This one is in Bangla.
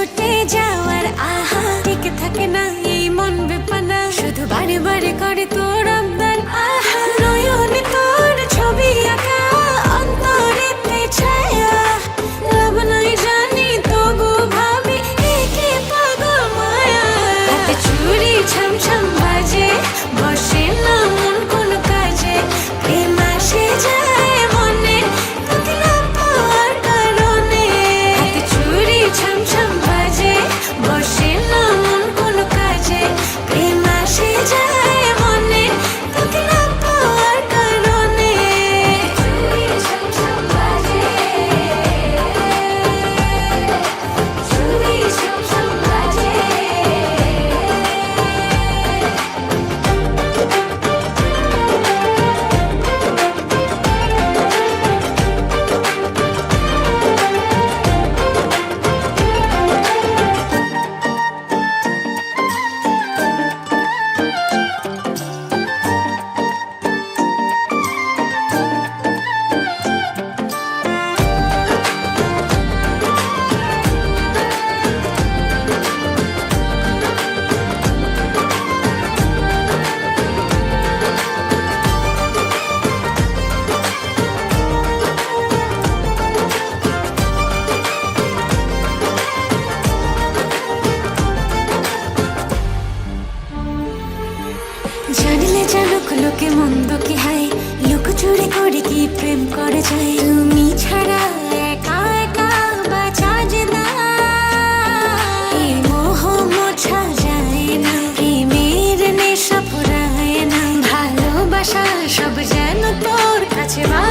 ছুটে যাওয়ার আহা টিকে থাকে না এই মন বেপানা শুধু বারে বারে করে তোর আবদার আহা নয়নে তোর ছবি আঁকা অন্তরেতে ছায়া লাভ নাই জানি তবু ভাবি একে পাগল মায়া হাতে চুরি ছম যায় তুমি ছাড়া, একা একা বাঁচা যে না। মোহ মোছা যায় না প্রেমের নেশা ফুরায় না। ভালোবাসা সব যেন তোর কাছে বা